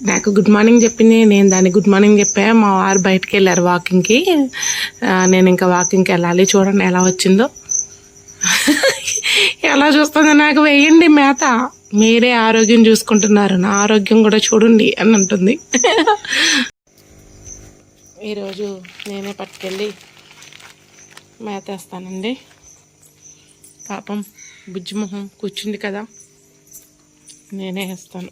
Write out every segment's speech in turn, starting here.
నాకు good morning చెప్పింది నేను దాన్ని గుడ్ మార్నింగ్ చెప్పా. మా వారు బయటకు వెళ్ళారు వాకింగ్కి నేను ఇంకా వాకింగ్కి వెళ్ళాలి చూడండి ఎలా వచ్చిందో. ఎలా చూస్తుందో నాకు వేయండి మేత. మీరే ఆరోగ్యం చూసుకుంటున్నారు. నా ఆరోగ్యం కూడా చూడండి అని అంటుంది. ఈరోజు నేనే పట్టుకెళ్ళి మేత వేస్తానండి. పాపం బుజ్జిమొహం కూర్చుంది కదా నేనే వేస్తాను.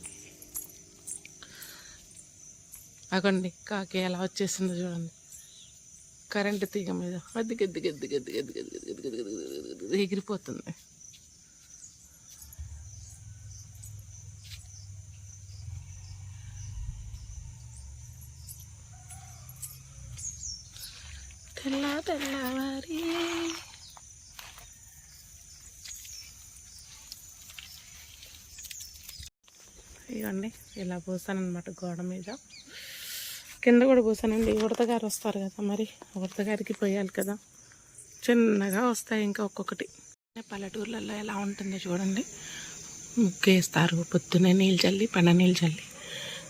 అగండి కాకి ఎలా వచ్చేసిందో చూడండి కరెంటు తీగ మీద అది గద్ది గద్ది గద్ది గద్ది గద్ది గద్ది గద్ది గద్ది గద్ది గద్ది ఎగిరిపోతుంది తెల్ల తెల్లవారి ఇవ్వండి ఇలా పోసానమాట గోడ మీద కింద కూడా పోసానండి ఉడతగారు వస్తారు కదా మరి. ఉడతగారికి పోయాలి కదా. చిన్నగా వస్తాయి ఇంకా ఒక్కొక్కటి. పల్లెటూర్లలో ఎలా ఉంటుందో చూడండి. ముగ్గేస్తారు పొద్దున్నే నీళ్ళు చల్లి పెన నీళ్ళు చల్లి.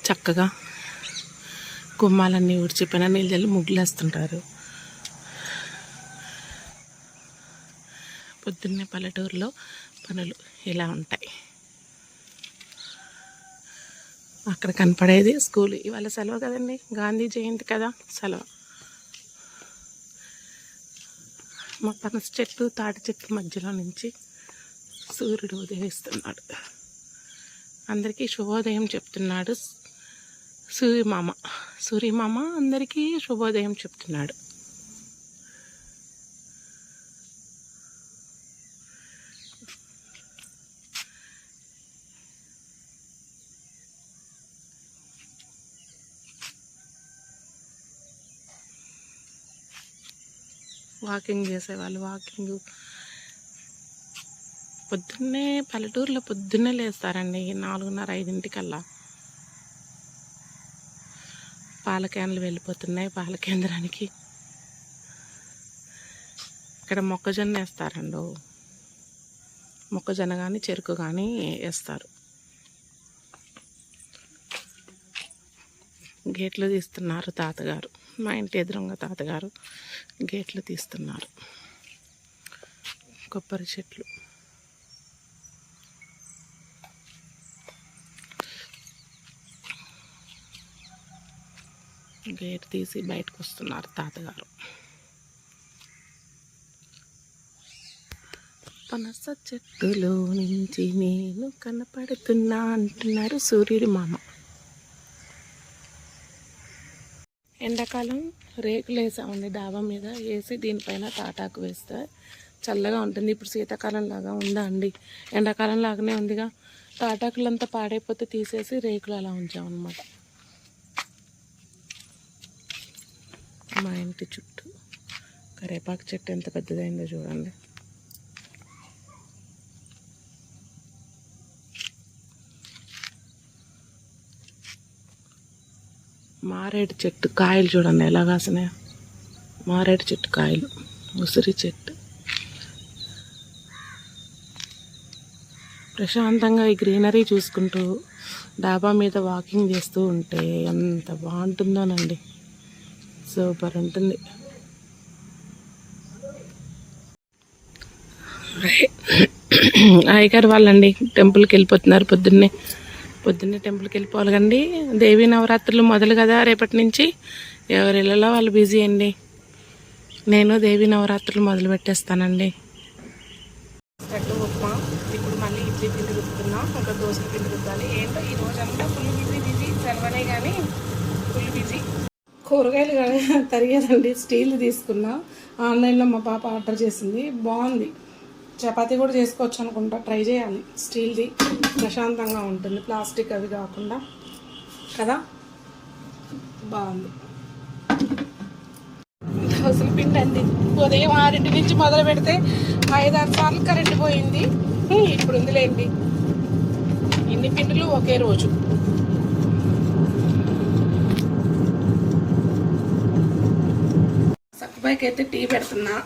చక్కగా గుమ్మాలన్నీ ఊడ్చి పెన నీళ్ళు చల్లి ముగ్గులేస్తుంటారు పొద్దున్నే పల్లెటూరులో పనులు ఇలా ఉంటాయి. అక్కడ కనపడేది స్కూల్. ఇవాళ సెలవు కదండి? గాంధీ జయంతి కదా సెలవు. మా పనస చెట్టు తాటి చెట్టు మధ్యలో నుంచి సూర్యుడు ఉదయిస్తున్నాడు. అందరికీ శుభోదయం చెప్తున్నాడు సూర్యమామ. సూర్యమామ అందరికీ శుభోదయం చెప్తున్నాడు. వాకింగ్ చేసేవాళ్ళు. వాకింగ్ పొద్దున్నే పల్లెటూరులో పొద్దున్నే లేస్తారండి నాలుగున్నర ఐదింటికల్లా. పాల క్యాన్లు వెళ్ళిపోతున్నాయి పాల కేంద్రానికి. ఇక్కడ మొక్కజొన్న వేస్తారండు. మొక్కజొన్న కానీ చెరుకు కానీ వేస్తారు. గేట్లు తీస్తున్నారు తాతగారు. మా ఇంటి ఎదురుగా తాతగారు గేట్లు తీస్తున్నారు. కొబ్బరి చెట్లు. గేట్ తీసి బయటకు వస్తున్నారు తాతగారు. పనస చెట్టులో నుంచి నేను కనపడుతున్నా అంటున్నారు సూర్యుడి మామ. ఎండాకాలం రేకులు వేసామండి డాబా మీద. వేసి దీనిపైన తాటాకు వేస్తే. చల్లగా ఉంటుంది. ఇప్పుడు శీతాకాలం లాగా ఉందా అండి? ఎండాకాలం లాగానే ఉందిగా. తాటాకులంతా పాడైపోతే తీసేసి రేకులు అలా ఉంచామన్నమాట మా ఇంటి చుట్టూ కరేపాకు చెట్టు ఎంత పెద్దదైందో చూడండి. మారేడు చెట్టు కాయలు చూడండి ఎలా కాసినాయో. మారేడు చెట్టు కాయలు ఉసిరి చెట్టు. ప్రశాంతంగా ఈ గ్రీనరీ చూసుకుంటూ డాబా మీద వాకింగ్ చేస్తూ ఉంటే ఎంత బాగుంటుందోనండి. సూపర్ ఉంటుంది. అయ్యగారు వాళ్ళండి టెంపుల్కి వెళ్ళిపోతున్నారు పొద్దున్నే. పొద్దున్నే టెంపుల్కి వెళ్ళిపోవాలి కండి దేవీ నవరాత్రులు మొదలు కదా రేపటి నుంచి. ఎవరి ఇళ్ళలో వాళ్ళు బిజీ అండి. నేను దేవీ నవరాత్రులు మొదలు పెట్టేస్తానండి. లడ్డు ఉప్మా ఇప్పుడు మళ్ళీ ఇడ్లీ పిండి రుబ్బుతున్నా ఒక దోశ పిండి రుబ్బాలి. ఏంటో ఈ రోజంతా ఫుల్ బిజీ బిజీ సెలవనే కానీ ఫుల్ బిజీ కూరగాయలు కానీ తరిగేదండి స్టీల్ తీసుకున్నా. ఆన్లైన్లో మా పాప ఆర్డర్ చేసింది. బాగుంది. చపాతీ కూడా చేసుకోవచ్చు అనుకుంటా. ట్రై చేయాలి. స్టీల్ది ప్రశాంతంగా ఉంటుంది. ప్లాస్టిక్ అవి కాకుండా. కదా? బాగుంది. దోశల పిండి అండి ఉదయం ఆరింటి నుంచి మొదలు పెడితే ఐదారు సార్లు కరెంట్ పోయింది. ఇప్పుడు ఉందిలేండి. ఇన్ని పిండిలు ఒకే రోజు. సక్కుబాయికి అయితే టీ పెడుతున్నా.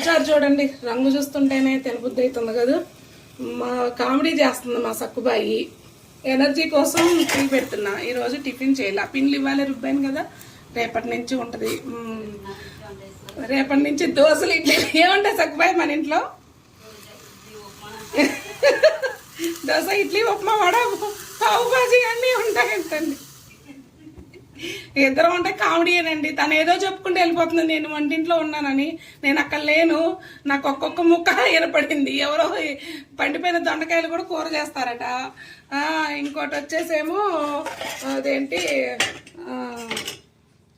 పప్పుచారు చూడండి రంగు చూస్తుంటేనే తినబుద్ధి అవుతుంది కదా. మా కామెడీ చేస్తుంది మా సక్కుబాయి. ఎనర్జీ కోసం టీ పెడుతున్నా. ఈరోజు టిఫిన్ చేయాలి. పిన్లు ఇవ్వాలి రుబ్బాను కదా. రేపటి నుంచి ఉంటుంది. రేపటి నుంచి దోశలు ఇడ్లీ. ఏముంటాయి సక్కుబాయి మన ఇంట్లో? దోశ ఇడ్లీ ఉప్మా వడ పావు బాజీ అన్నీ ఉంటాయి ఉంటాయంటండి. ఇద్దరం ఉంటే కామెడీయేనండి తను ఏదో చెప్పుకుంటూ వెళ్ళిపోతుంది నేను వంటింట్లో ఉన్నానని. నేను అక్కడ లేను. నాకు ఒక్కొక్క ముక్క ఏర్పడింది. ఎవరో పండిపోయిన దొండకాయలు కూడా కూర చేస్తారట. ఇంకోటి వచ్చేసేమో అదేంటి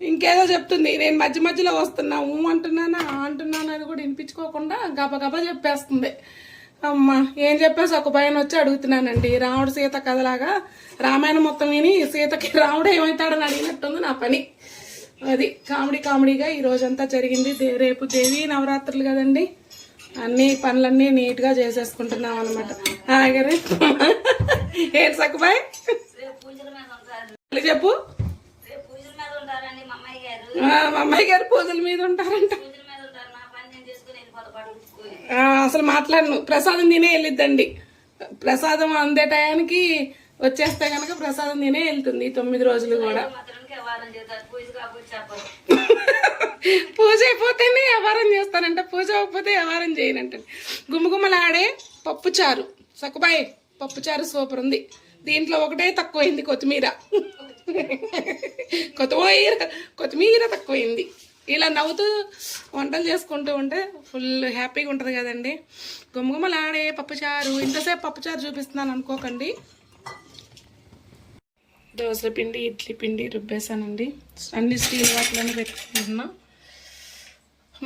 ఇంకేదో చెప్తుంది. నేను మధ్య మధ్యలో వస్తున్నా ఊ అంటున్నానా అంటున్నాను అది కూడా వినిపించుకోకుండా గబగబా చెప్పేస్తుంది. అమ్మ ఏం చెప్పేసి ఒక భయం వచ్చి అడుగుతున్నానండి. రాముడు సీత కథలాగా రామాయణం మొత్తం విని సీతకి రాముడు ఏమవుతాడని అడిగినట్టుంది నా పని. అది కామెడీ కామెడీగా ఈ రోజంతా జరిగింది. రేపు దేవి నవరాత్రులు కదండి. అన్ని పనులన్నీ నీట్గా చేసేసుకుంటున్నాం అనమాట అలాగే ఏంటి సక్కుబాయ్? చెప్పు. మా అమ్మాయి గారు పూజల మీద ఉంటారంట పూజల మీద ఉంటారు నా పని నేను చేసుకుని వెళ్ళిపోతా పడుకుని ఆ, అసలు మాట్లాడను. ప్రసాదం తినే వెళ్ళిద్దండి. ప్రసాదం అందే టయానికి వచ్చేస్తే కనుక ప్రసాదం తినే వెళ్తుంది తొమ్మిది రోజులు కూడా. పూజ అయిపోతేనే వ్యవహారం చేస్తానంట పూజ అవ్వకపోతే వ్యవహారం చేయనంట. గుమ్మగుమ్మలాడే పప్పుచారు. సక్కుబాయ్ పప్పుచారు సూపర్ ఉంది. దీంట్లో ఒకటే తక్కువైంది కొత్తిమీర. కొత్తిమీర కొత్తిమీర తక్కువైంది. ఇలా నవ్వుతూ వంటలు చేసుకుంటూ ఉంటే ఫుల్ హ్యాపీగా ఉంటుంది కదండి. గుమ్మగుమ్మలాడే పప్పుచారు ఇంతసేపు పప్పుచారు చూపిస్తున్నాను అనుకోకండి. దోశల పిండి ఇడ్లీ పిండి రుబ్బేసానండి అన్ని స్టీల్ వాటిలోనే పెట్టుకుంటున్నా.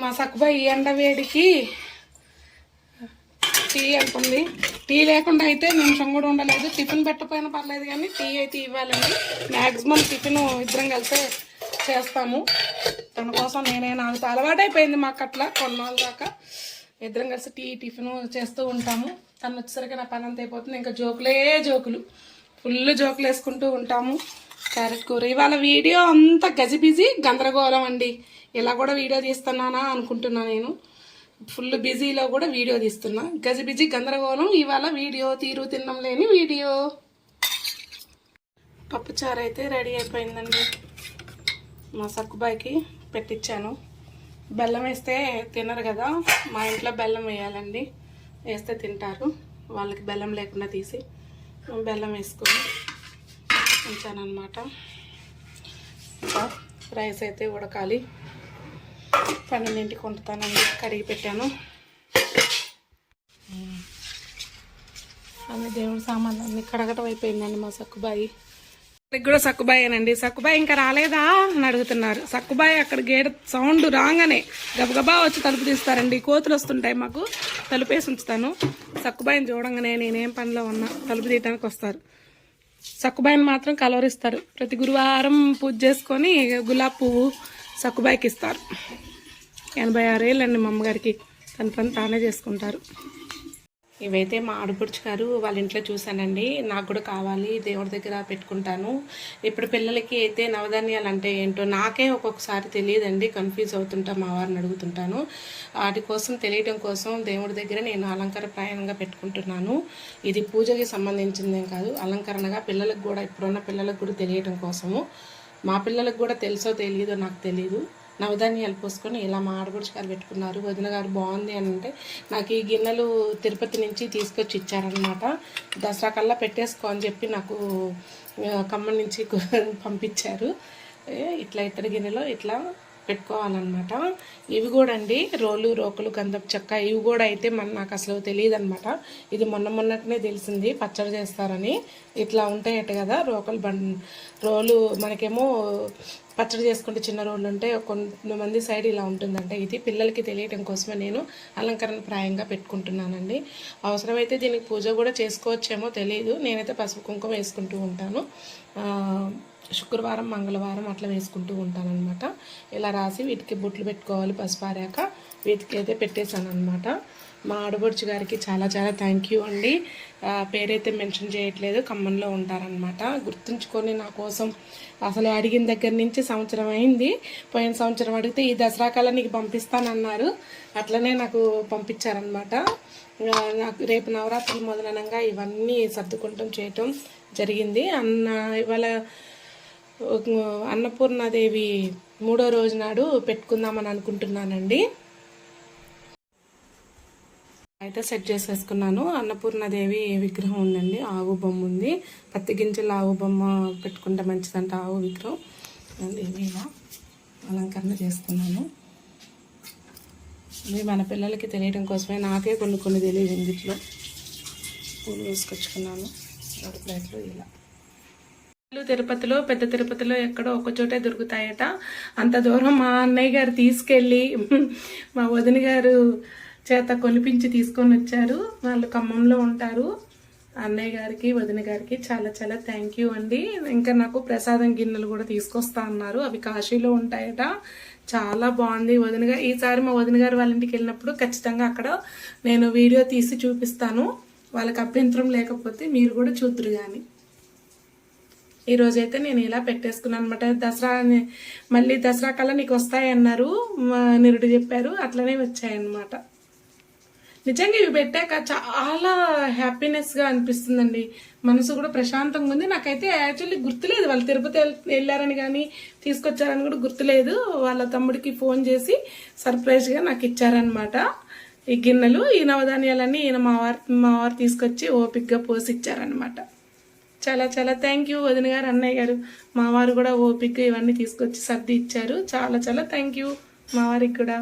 మా సక్కుబా ఈ ఎండ వేడికి టీ అనుకుంది. టీ లేకుండా అయితే నిమిషం కూడా ఉండలేదు. టిఫిన్ పెట్టకపోయినా పర్లేదు కానీ టీ అయితే ఇవ్వాలండి. మ్యాక్సిమం టిఫిన్ ఇద్దరం కలిసే చేస్తాము. తన కోసం నేనే నాకు అలవాటైపోయింది మాకు అట్లా కొన్నాళ్ళ దాకా. ఇద్దరం కలిసి టీ టిఫిన్ చేస్తూ ఉంటాము. తను వచ్చేసరికి నా పని అంత అయిపోతుంది. ఇంకా జోకులే జోకులు. ఫుల్ జోకులు వేసుకుంటూ ఉంటాము. క్యారెట్ కూర ఇవాళ వీడియో అంతా గజిబిజి గందరగోళం అండి. ఇలా కూడా వీడియో తీస్తున్నానా అనుకుంటున్నా నేను. ఫుల్ బిజీలో కూడా వీడియో తీస్తున్నా. గజిబిజి గందరగోళం. ఇవాళ వీడియో తీరు తిన్నం లేని వీడియో. పప్పుచారు అయితే రెడీ అయిపోయిందండి. మా సక్కుబాయికి పెట్టించాను బెల్లం వేస్తే తినరు కదా మా ఇంట్లో బెల్లం వేయాలండి. వేస్తే తింటారు. వాళ్ళకి బెల్లం లేకుండా తీసి బెల్లం వేసుకొని ఉంచానమాట రైస్ అయితే ఉడకాలి. పన్నెండింటికి వండుతానండి. కడిగి పెట్టాను. అన్ని దేవుడి సామాన్లు అన్ని కడగటం అయిపోయిందండి మా సక్కుబాయి. ఇక్కడికి కూడా సక్కుబాయేనండి సక్కుబాయ్ ఇంకా రాలేదా అని అడుగుతున్నారు. సక్కుబాయ్ అక్కడ గేట్ సౌండ్ రాగానే గబగబా వచ్చి తలుపు తీస్తారండి. కోతులు వస్తుంటాయి మాకు. తలుపేసి ఉంచుతాను. సక్కుబాయిని చూడంగానే నేనేం పనిలో ఉన్నా. తలుపు తీయటానికి వస్తారు. సక్కుబాయిని మాత్రం కలవరిస్తారు. ప్రతి గురువారం పూజ చేసుకొని గులాబ్ పువ్వు సక్కుబాయికి ఇస్తారు. ఎనభై ఆరేళ్ళండి మా అమ్మగారికి. తన పని తానే చేసుకుంటారు. ఇవైతే మా ఆడపడుచు గారు వాళ్ళ ఇంట్లో చూశానండి. నాకు కూడా కావాలి దేవుడి దగ్గర పెట్టుకుంటాను. ఇప్పుడు పిల్లలకి అయితే నవధాన్యాలు అంటే ఏంటో నాకే ఒక్కొక్కసారి తెలియదండి. కన్ఫ్యూజ్ అవుతుంటా మా వారిని అడుగుతుంటాను. వాటి కోసం తెలియటం కోసం దేవుడి దగ్గర నేను అలంకార ప్రాయంగా పెట్టుకుంటున్నాను. ఇది పూజకి సంబంధించిందేం కాదు. అలంకరణగా పిల్లలకు కూడా ఇప్పుడున్న పిల్లలకు కూడా తెలియటం కోసము. మా పిల్లలకు కూడా తెలుసో తెలియదో నాకు తెలియదు నవధాన్యాలు పోసుకొని ఇలా మా ఆడపడుచు గారు పెట్టుకున్నారు. వదిన గారు బాగుంది అని అంటే నాకు ఈ గిన్నెలు తిరుపతి నుంచి తీసుకొచ్చి ఇచ్చారనమాట దసరా కల్లా పెట్టేసుకో అని చెప్పి నాకు ఖమ్మం నుంచి పంపించారు. ఇట్లా ఇతర గిన్నెలో ఇట్లా పెట్టుకోవాలన్నమాట. ఇవి కూడా అండి రోలు రోకలు గంధపు చెక్క ఇవి కూడా అయితే మన నాకు అసలు తెలియదు అనమాట ఇది మొన్న మొన్నటినే తెలిసింది పచ్చడి చేస్తారని. ఇట్లా ఉంటాయట కదా రోకలు బం రోలు మనకేమో పచ్చడి చేసుకుంటే చిన్న రోళ్ళు ఉంటే కొంతమంది సైడ్ ఇలా ఉంటుందంటే. ఇది పిల్లలకి తెలియటం కోసమే నేను అలంకరణ ప్రాయంగా పెట్టుకుంటున్నానండి. అవసరమైతే దీనికి పూజ కూడా చేసుకోవచ్చేమో తెలియదు నేనైతే పసుపు కుంకుమ వేసుకుంటూ ఉంటాను. శుక్రవారం మంగళవారం అట్లా వేసుకుంటూ ఉంటాననమాట ఇలా రాసి వీటికి బొట్లు పెట్టుకోవాలి పసుపు వీటికి అయితే పెట్టేశాను అనమాట మా ఆడపడుచు గారికి చాలా చాలా థ్యాంక్ యూ అండి. పేరైతే మెన్షన్ చేయట్లేదు ఖమ్మంలో ఉంటారనమాట గుర్తుంచుకొని నా కోసం అసలు అడిగిన దగ్గర నుంచి సంవత్సరం అయింది. పోయిన సంవత్సరం అడిగితే ఈ దసరా కల్లా నీకు పంపిస్తానన్నారు. అట్లనే నాకు పంపించారనమాట నాకు రేపు నవరాత్రులు మొదలనంగా ఇవన్నీ సర్దుకుంటాం చేయటం జరిగింది. అన్న ఇవాళ అన్నపూర్ణాదేవి మూడో రోజు నాడు పెట్టుకుందామని అనుకుంటున్నానండి. అయితే సెట్ చేసేసుకున్నాను. అన్నపూర్ణాదేవి విగ్రహం ఉందండి. ఆవు బొమ్మ ఉంది. పత్తి గింజల ఆవు బొమ్మ పెట్టుకుంటే మంచిదంట ఆవు విగ్రహం. అది ఇలా అలంకరణ చేసుకున్నాను ఇది మన పిల్లలకి తెలియడం కోసమే. నాకే కొన్ని కొన్ని తెలియదు ఇందులో. పూలు వేసుకొచ్చుకున్నాను రెండు ప్లేట్లు ఇలా. తిరుపతిలో పెద్ద తిరుపతిలో ఎక్కడో ఒక చోటే దొరుకుతాయట. అంత దూరం మా అన్నయ్య గారు తీసుకెళ్ళి మా వదిన గారు చేత కొనిపించి తీసుకొని వచ్చారు. వాళ్ళు ఖమ్మంలో ఉంటారు. అన్నయ్య గారికి వదిన గారికి చాలా చాలా థ్యాంక్ యూ అండి. ఇంకా నాకు ప్రసాదం గిన్నెలు కూడా తీసుకొస్తా అన్నారు. అవి కాశీలో ఉంటాయట. చాలా బాగుంది. వదిన గారు ఈసారి మా వదిన గారు వాళ్ళ ఇంటికి వెళ్ళినప్పుడు ఖచ్చితంగా అక్కడ నేను వీడియో తీసి చూపిస్తాను. వాళ్ళకి అభ్యంతరం లేకపోతే మీరు కూడా చూద్దరు కానీ ఈ రోజైతే నేను ఇలా పెట్టేసుకున్నాను అనమాట దసరా మళ్ళీ దసరా కల్లా నీకు వస్తాయన్నారు నిరుడు చెప్పారు. అట్లనే వచ్చాయన్నమాట. నిజంగా ఇవి పెట్టాక చాలా హ్యాపీనెస్గా అనిపిస్తుందండి. మనసు కూడా ప్రశాంతంగా ఉంది. నాకైతే యాక్చువల్లీ గుర్తులేదు. వాళ్ళు తిరుపతి వెళ్ళారని కానీ తీసుకొచ్చారని కూడా గుర్తులేదు. వాళ్ళ తమ్ముడికి ఫోన్ చేసి సర్ప్రైజ్గా నాకు ఇచ్చారనమాట ఈ గిన్నెలు ఈ నవధాన్యాలన్నీ ఈయన మా వారు మా వారు తీసుకొచ్చి ఓపిక్గా పోసి ఇచ్చారనమాట చాలా చాలా థ్యాంక్ యూ వదిన గారు అన్నయ్య గారు. మావారు కూడా ఓపిక ఇవన్నీ తీసుకొచ్చి సర్ది ఇచ్చారు. చాలా చాలా థ్యాంక్ యూ మావారికి కూడా.